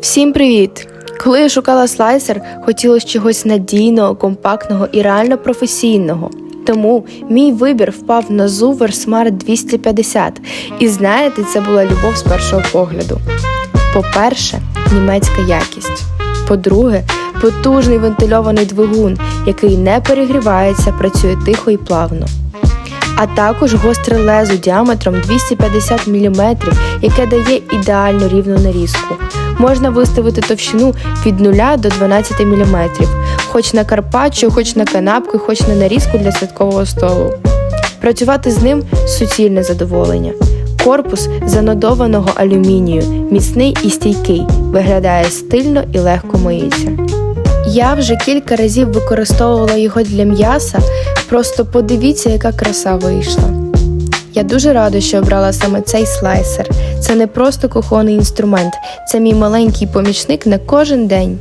Всім привіт! Коли я шукала слайсер, хотілося чогось надійного, компактного і реально професійного. Тому мій вибір впав на Zuver Smart 250. І знаєте, це була любов з першого погляду. По-перше, німецька якість. По-друге, потужний вентильований двигун, який не перегрівається, працює тихо і плавно. А також гостре лезо діаметром 250 мм, яке дає ідеально рівну нарізку. Можна виставити товщину від 0 до 12 мм, хоч на карпаччо, хоч на канапки, хоч на нарізку для святкового столу. Працювати з ним суцільне задоволення. Корпус з анодованого алюмінію, міцний і стійкий, виглядає стильно і легко миється. Я вже кілька разів використовувала його для м'яса, просто подивіться, яка краса вийшла. Дуже рада, що обрала саме цей слайсер. Це не просто кухонний інструмент, це мій маленький помічник на кожен день.